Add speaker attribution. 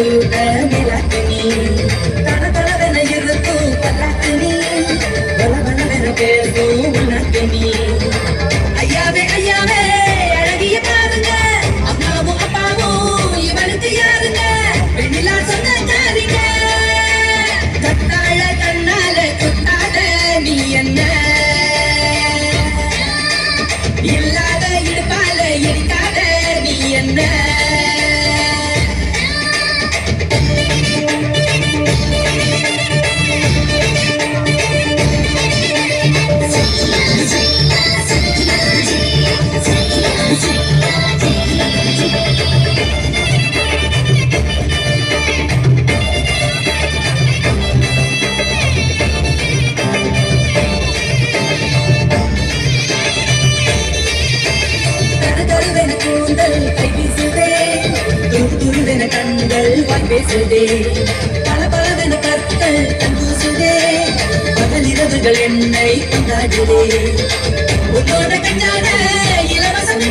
Speaker 1: தூத விளக்கணி தட தடவென இருக்கும் பல்லாக்கணி பல பலவென பேசும் உனக்கணி பேசுதே. பலபலவென கற்கள் தூசுதே பல நிறவுகள் என்னை கொண்டாடுதே. உன்னோட கண்ணாட இலவசம்